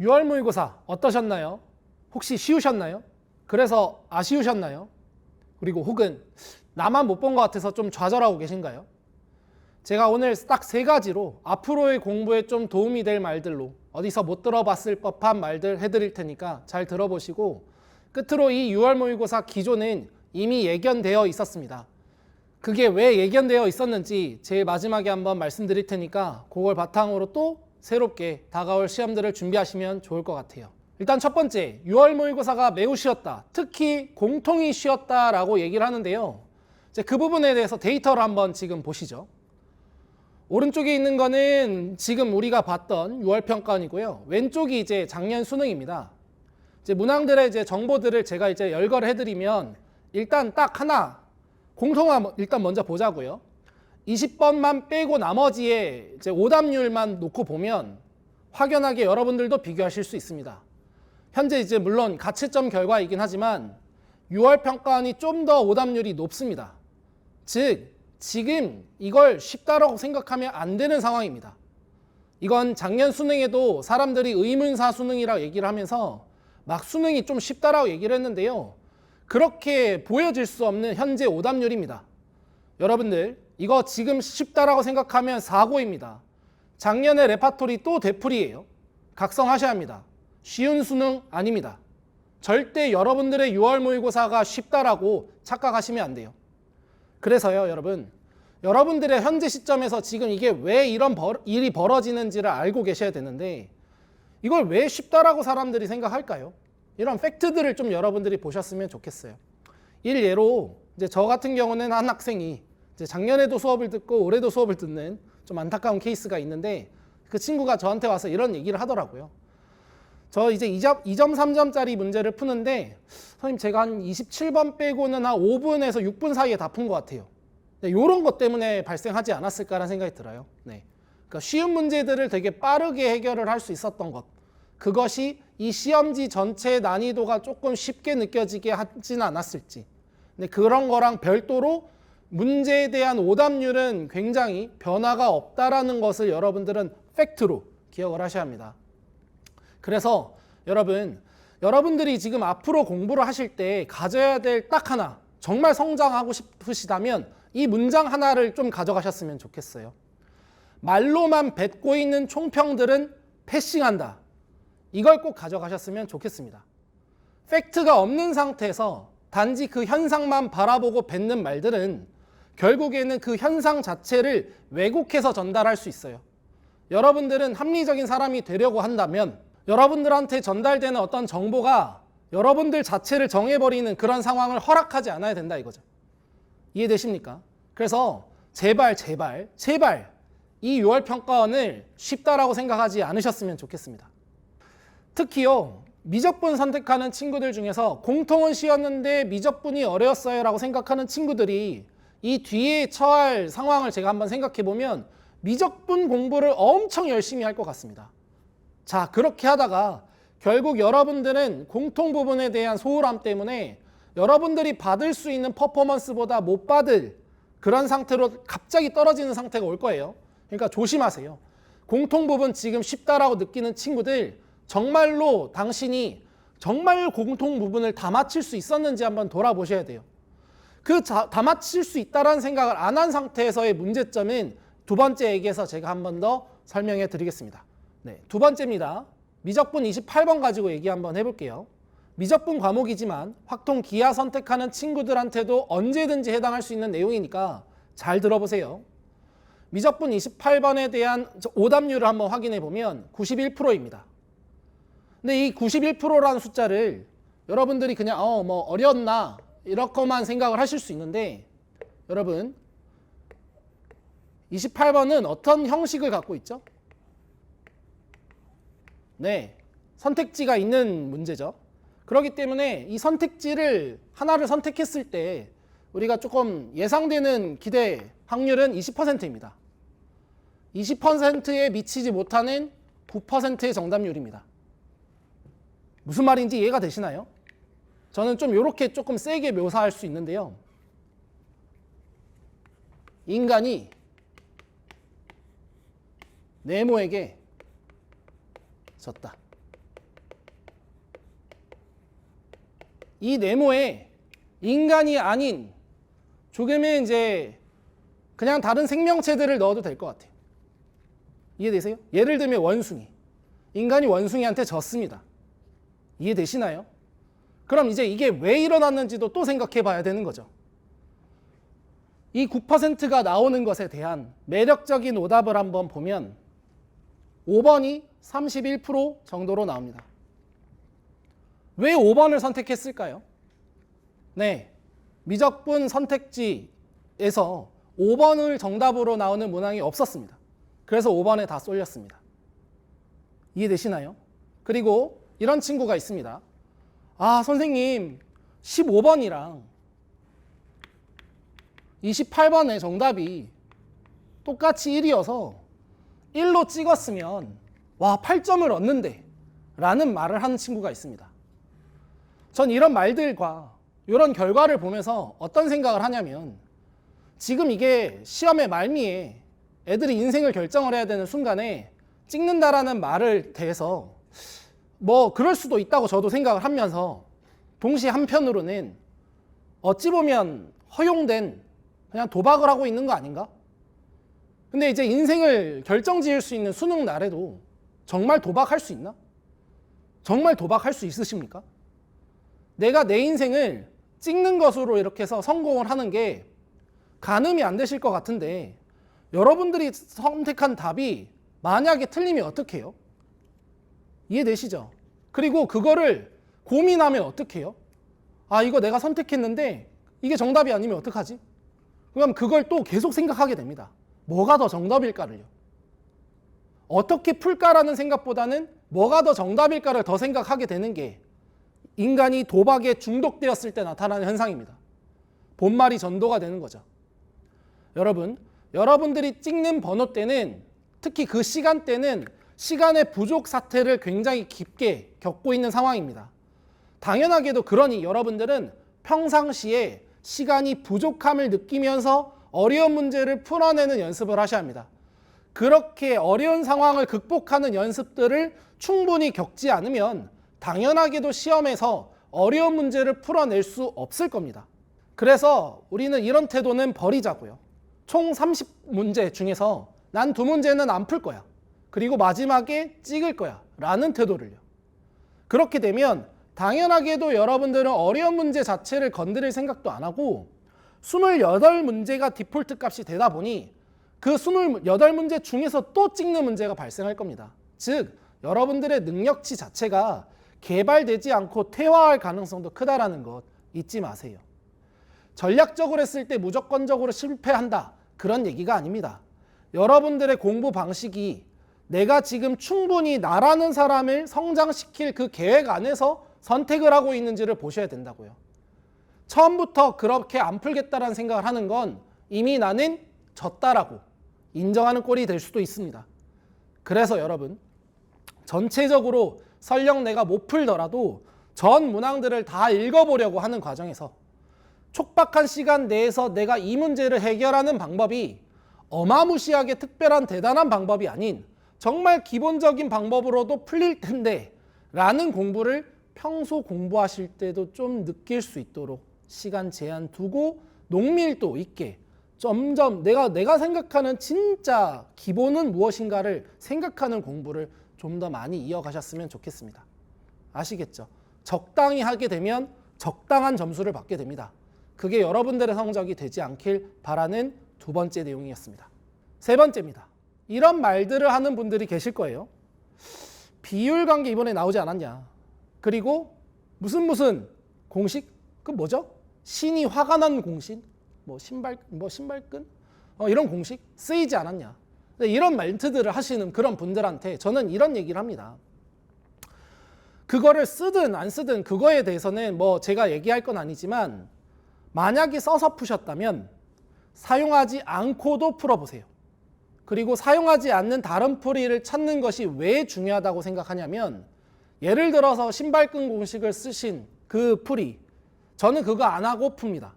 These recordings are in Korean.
6월 모의고사 어떠셨나요? 혹시 쉬우셨나요? 그래서 아쉬우셨나요? 그리고 혹은 나만 못 본 것 같아서 좀 좌절하고 계신가요? 제가 오늘 딱 세 가지로 앞으로의 공부에 좀 도움이 될 말들로 어디서 못 들어봤을 법한 말들 해드릴 테니까 잘 들어보시고 끝으로 이 6월 모의고사 기조는 이미 예견되어 있었습니다. 그게 왜 예견되어 있었는지 제일 마지막에 한번 말씀드릴 테니까 그걸 바탕으로 또 새롭게 다가올 시험들을 준비하시면 좋을 것 같아요. 일단 첫 번째, 6월 모의고사가 매우 쉬웠다. 특히 공통이 쉬웠다라고 얘기를 하는데요. 이제 그 부분에 대해서 데이터를 한번 지금 보시죠. 오른쪽에 있는 거는 지금 우리가 봤던 6월 평가원이고요. 왼쪽이 이제 작년 수능입니다. 이제 문항들의 이제 정보들을 제가 이제 열거를 해드리면 일단 딱 하나 공통화 뭐- 일단 먼저 보자고요. 20번만 빼고 나머지의 이제 오답률만 놓고 보면 확연하게 여러분들도 비교하실 수 있습니다. 현재 이제 물론 가채점 결과이긴 하지만 6월 평가원이 좀 더 오답률이 높습니다. 즉 지금 이걸 쉽다라고 생각하면 안 되는 상황입니다. 이건 작년 수능에도 사람들이 의문사 수능이라고 얘기를 하면서 막 수능이 좀 쉽다라고 얘기를 했는데요. 그렇게 보여질 수 없는 현재 오답률입니다. 여러분들 이거 지금 쉽다라고 생각하면 사고입니다. 작년에 레파토리 또 되풀이에요. 각성하셔야 합니다. 쉬운 수능 아닙니다. 절대 여러분들의 6월 모의고사가 쉽다라고 착각하시면 안 돼요. 그래서요, 여러분. 여러분들의 현재 시점에서 지금 이게 왜 이런 벌- 일이 벌어지는지를 알고 계셔야 되는데 이걸 왜 쉽다라고 사람들이 생각할까요? 이런 팩트들을 좀 여러분들이 보셨으면 좋겠어요. 일예로 이제 저 같은 경우는 한 학생이 이제 작년에도 수업을 듣고 올해도 수업을 듣는 좀 안타까운 케이스가 있는데 그 친구가 저한테 와서 이런 얘기를 하더라고요. 저 이제 2점, 2점 3점짜리 문제를 푸는데 선생님 제가 한 27번 빼고는 한 5분에서 6분 사이에 다 푼 것 같아요. 이런 것 때문에 발생하지 않았을까라는 생각이 들어요. 네. 그러니까 쉬운 문제들을 되게 빠르게 해결을 할 수 있었던 것. 그것이 이 시험지 전체의 난이도가 조금 쉽게 느껴지게 하진 않았을지. 근데 그런 거랑 별도로 문제에 대한 오답률은 굉장히 변화가 없다라는 것을 여러분들은 팩트로 기억을 하셔야 합니다. 그래서 여러분, 여러분들이 지금 앞으로 공부를 하실 때 가져야 될 딱 하나, 정말 성장하고 싶으시다면 이 문장 하나를 좀 가져가셨으면 좋겠어요. 말로만 뱉고 있는 총평들은 패싱한다. 이걸 꼭 가져가셨으면 좋겠습니다. 팩트가 없는 상태에서 단지 그 현상만 바라보고 뱉는 말들은 결국에는 그 현상 자체를 왜곡해서 전달할 수 있어요. 여러분들은 합리적인 사람이 되려고 한다면 여러분들한테 전달되는 어떤 정보가 여러분들 자체를 정해버리는 그런 상황을 허락하지 않아야 된다 이거죠. 이해되십니까? 그래서 제발 제발 제발 이 6월 평가원을 쉽다라고 생각하지 않으셨으면 좋겠습니다. 특히요 미적분 선택하는 친구들 중에서 공통은 쉬웠는데 미적분이 어려웠어요 라고 생각하는 친구들이 이 뒤에 처할 상황을 제가 한번 생각해 보면 미적분 공부를 엄청 열심히 할 것 같습니다. 자 그렇게 하다가 결국 여러분들은 공통 부분에 대한 소홀함 때문에 여러분들이 받을 수 있는 퍼포먼스보다 못 받을 그런 상태로 갑자기 떨어지는 상태가 올 거예요. 그러니까 조심하세요. 공통 부분 지금 쉽다라고 느끼는 친구들 정말로 당신이 정말 공통 부분을 다 맞힐 수 있었는지 한번 돌아보셔야 돼요. 그다 맞힐 수 있다라는 생각을 안 한 상태에서의 문제점은 두 번째 얘기에서 제가 한 번 더 설명해 드리겠습니다. 네, 두 번째입니다. 미적분 28번 가지고 얘기 한번 해볼게요. 미적분 과목이지만 확통 기하 선택하는 친구들한테도 언제든지 해당할 수 있는 내용이니까 잘 들어보세요. 미적분 28번에 대한 오답률을 한번 확인해 보면 91%입니다. 근데 이 91%라는 숫자를 여러분들이 그냥 어 뭐 어려웠나 이렇게만 생각을 하실 수 있는데 여러분 28번은 어떤 형식을 갖고 있죠? 네, 선택지가 있는 문제죠. 그렇기 때문에 이 선택지를 하나를 선택했을 때 우리가 조금 예상되는 기대 확률은 20%입니다. 20%에 미치지 못하는 9%의 정답률입니다. 무슨 말인지 이해가 되시나요? 저는 좀 이렇게 조금 세게 묘사할 수 있는데요. 인간이 네모에게 졌다. 이 네모에 인간이 아닌 조금의 이제 그냥 다른 생명체들을 넣어도 될 것 같아요. 이해되세요? 예를 들면 원숭이. 인간이 원숭이한테 졌습니다. 이해되시나요? 그럼 이제 이게 왜 일어났는지도 또 생각해 봐야 되는 거죠. 이 9%가 나오는 것에 대한 매력적인 오답을 한번 보면 5번이 31% 정도로 나옵니다. 왜 5번을 선택했을까요? 네. 미적분 선택지에서 5번을 정답으로 나오는 문항이 없었습니다. 그래서 5번에 다 쏠렸습니다. 이해되시나요? 그리고 이런 친구가 있습니다. 아, 선생님, 15번이랑 28번의 정답이 똑같이 1이어서 1로 찍었으면 와, 8점을 얻는데 라는 말을 하는 친구가 있습니다. 전 이런 말들과 이런 결과를 보면서 어떤 생각을 하냐면 지금 이게 시험의 말미에 애들이 인생을 결정을 해야 되는 순간에 찍는다라는 말을 대해서 뭐 그럴 수도 있다고 저도 생각을 하면서 동시에 한편으로는 어찌 보면 허용된 그냥 도박을 하고 있는 거 아닌가? 근데 이제 인생을 결정 지을 수 있는 수능 날에도 정말 도박할 수 있나? 정말 도박할 수 있으십니까? 내가 내 인생을 찍는 것으로 이렇게 해서 성공을 하는 게 가늠이 안 되실 것 같은데 여러분들이 선택한 답이 만약에 틀리면 어떻게 해요? 이해되시죠? 그리고 그거를 고민하면 어떻게 해요? 아, 이거 내가 선택했는데 이게 정답이 아니면 어떡하지? 그럼 그걸 또 계속 생각하게 됩니다. 뭐가 더 정답일까를요. 어떻게 풀까라는 생각보다는 뭐가 더 정답일까를 더 생각하게 되는 게 인간이 도박에 중독되었을 때 나타나는 현상입니다. 본말이 전도가 되는 거죠. 여러분, 여러분들이 찍는 번호 때는 특히 그 시간대는 시간의 부족 사태를 굉장히 깊게 겪고 있는 상황입니다. 당연하게도 그러니 여러분들은 평상시에 시간이 부족함을 느끼면서 어려운 문제를 풀어내는 연습을 하셔야 합니다. 그렇게 어려운 상황을 극복하는 연습들을 충분히 겪지 않으면 당연하게도 시험에서 어려운 문제를 풀어낼 수 없을 겁니다. 그래서 우리는 이런 태도는 버리자고요. 총 30문제 중에서 난 두 문제는 안 풀 거야. 그리고 마지막에 찍을 거야. 라는 태도를요. 그렇게 되면 당연하게도 여러분들은 어려운 문제 자체를 건드릴 생각도 안 하고 28문제가 디폴트 값이 되다 보니 그 28문제 중에서 또 찍는 문제가 발생할 겁니다. 즉, 여러분들의 능력치 자체가 개발되지 않고 퇴화할 가능성도 크다라는 것 잊지 마세요. 전략적으로 했을 때 무조건적으로 실패한다. 그런 얘기가 아닙니다. 여러분들의 공부 방식이 내가 지금 충분히 나라는 사람을 성장시킬 그 계획 안에서 선택을 하고 있는지를 보셔야 된다고요. 처음부터 그렇게 안 풀겠다라는 생각을 하는 건 이미 나는 졌다라고 인정하는 꼴이 될 수도 있습니다. 그래서 여러분 전체적으로 설령 내가 못 풀더라도 전 문항들을 다 읽어보려고 하는 과정에서 촉박한 시간 내에서 내가 이 문제를 해결하는 방법이 어마무시하게 특별한 대단한 방법이 아닌 정말 기본적인 방법으로도 풀릴 텐데 라는 공부를 평소 공부하실 때도 좀 느낄 수 있도록 시간 제한 두고 농밀도 있게 점점 내가 내가 생각하는 진짜 기본은 무엇인가를 생각하는 공부를 좀 더 많이 이어가셨으면 좋겠습니다. 아시겠죠? 적당히 하게 되면 적당한 점수를 받게 됩니다. 그게 여러분들의 성적이 되지 않길 바라는 두 번째 내용이었습니다. 세 번째입니다. 이런 말들을 하는 분들이 계실 거예요. 비율 관계 이번에 나오지 않았냐. 그리고 무슨 무슨 공식? 그 뭐죠? 신이 화가 난 공식? 뭐 신발 뭐 신발끈? 어, 이런 공식 쓰이지 않았냐. 이런 멘트들을 하시는 그런 분들한테 저는 이런 얘기를 합니다. 그거를 쓰든 안 쓰든 그거에 대해서는 뭐 제가 얘기할 건 아니지만 만약에 써서 푸셨다면 사용하지 않고도 풀어보세요. 그리고 사용하지 않는 다른 풀이를 찾는 것이 왜 중요하다고 생각하냐면 예를 들어서 신발끈 공식을 쓰신 그 풀이 저는 그거 안 하고 풉니다.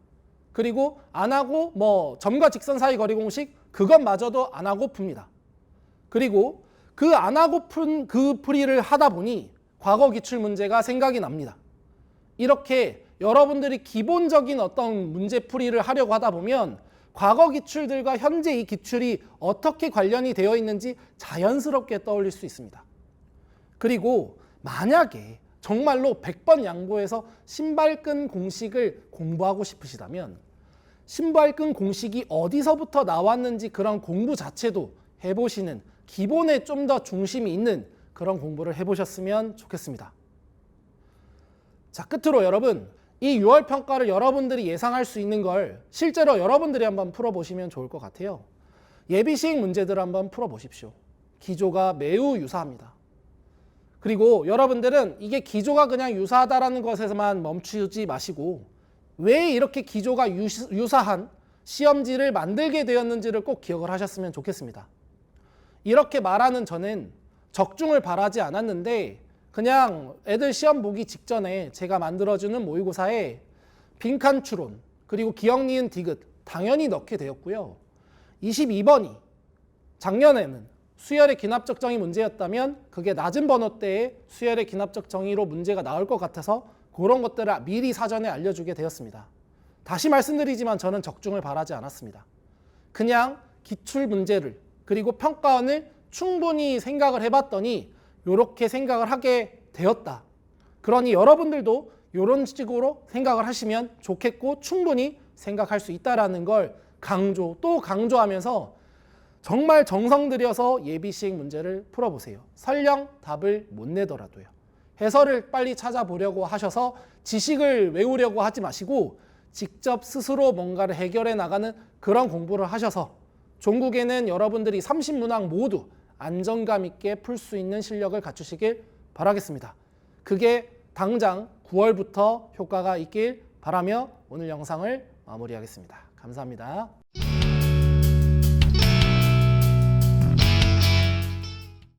그리고 안 하고 뭐 점과 직선 사이 거리 공식 그것마저도 안 하고 풉니다. 그리고 그 안 하고 푼 그 풀이를 하다 보니 과거 기출 문제가 생각이 납니다. 이렇게 여러분들이 기본적인 어떤 문제 풀이를 하려고 하다 보면 과거 기출들과 현재 이 기출이 어떻게 관련이 되어 있는지 자연스럽게 떠올릴 수 있습니다. 그리고 만약에 정말로 100번 양보해서 신발끈 공식을 공부하고 싶으시다면 신발끈 공식이 어디서부터 나왔는지 그런 공부 자체도 해보시는 기본에 좀 더 중심이 있는 그런 공부를 해보셨으면 좋겠습니다. 자, 끝으로 여러분, 이 6월 평가를 여러분들이 예상할 수 있는 걸 실제로 여러분들이 한번 풀어보시면 좋을 것 같아요. 예비시행 문제들을 한번 풀어보십시오. 기조가 매우 유사합니다. 그리고 여러분들은 이게 기조가 그냥 유사하다라는 것에서만 멈추지 마시고 왜 이렇게 기조가 유사한 시험지를 만들게 되었는지를 꼭 기억을 하셨으면 좋겠습니다. 이렇게 말하는 저는 적중을 바라지 않았는데 그냥 애들 시험 보기 직전에 제가 만들어주는 모의고사에 빈칸 추론 그리고 기억 니은 디귿 당연히 넣게 되었고요. 22번이 작년에는 수열의 기납적 정의 문제였다면 그게 낮은 번호대의 수열의 기납적 정의로 문제가 나올 것 같아서 그런 것들을 미리 사전에 알려주게 되었습니다. 다시 말씀드리지만 저는 적중을 바라지 않았습니다. 그냥 기출 문제를 그리고 평가원을 충분히 생각을 해봤더니 이렇게 생각을 하게 되었다. 그러니 여러분들도 이런 식으로 생각을 하시면 좋겠고 충분히 생각할 수 있다라는 걸 강조 또 강조하면서 정말 정성 들여서 예비 시행 문제를 풀어보세요. 설령 답을 못 내더라도요. 해설을 빨리 찾아보려고 하셔서 지식을 외우려고 하지 마시고 직접 스스로 뭔가를 해결해 나가는 그런 공부를 하셔서 종국에는 여러분들이 30문항 모두 안정감 있게 풀 수 있는 실력을 갖추시길 바라겠습니다. 그게 당장 9월부터 효과가 있길 바라며 오늘 영상을 마무리하겠습니다. 감사합니다.